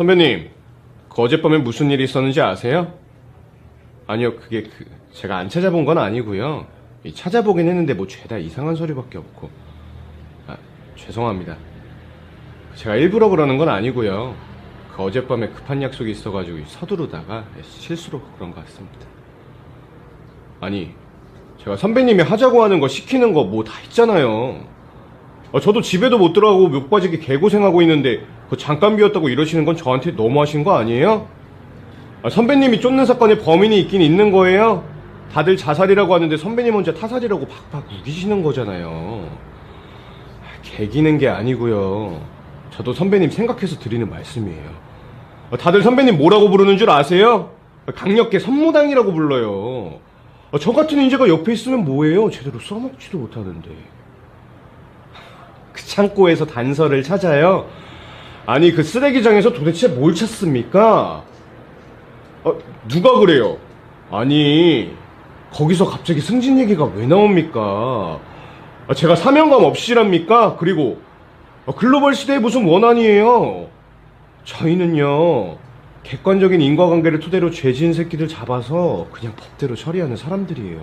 선배님, 그 어젯밤에 무슨 일이 있었는지 아세요? 아니요, 그게 그 제가 안 찾아본 건 아니고요. 이 찾아보긴 했는데 뭐 죄다 이상한 소리밖에 없고. 아, 죄송합니다. 제가 일부러 그러는 건 아니고요. 그 어젯밤에 급한 약속이 있어가지고 서두르다가 실수로 그런 것 같습니다. 아니, 제가 선배님이 하자고 하는 거 시키는 거 뭐다 했잖아요. 아, 저도 집에도 못 들어가고 못 빠지게 개고생하고 있는데 그 잠깐 비웠다고 이러시는 건 저한테 너무하신 거 아니에요? 아, 선배님이 쫓는 사건에 범인이 있긴 있는 거예요? 다들 자살이라고 하는데 선배님 혼자 타살이라고 박박 우기시는 거잖아요. 아, 개기는 게 아니고요. 저도 선배님 생각해서 드리는 말씀이에요. 아, 다들 선배님 뭐라고 부르는 줄 아세요? 아, 강력계 선무당이라고 불러요. 아, 저 같은 인재가 옆에 있으면 뭐예요? 제대로 써먹지도 못하는데. 그 창고에서 단서를 찾아요? 아니, 그 쓰레기장에서 도대체 뭘 찾습니까? 어, 누가 그래요? 아니, 거기서 갑자기 승진 얘기가 왜 나옵니까? 아, 제가 사명감 없이랍니까? 그리고, 아, 글로벌 시대에 무슨 원한이에요? 저희는요, 객관적인 인과관계를 토대로 죄지은 새끼들 잡아서 그냥 법대로 처리하는 사람들이에요.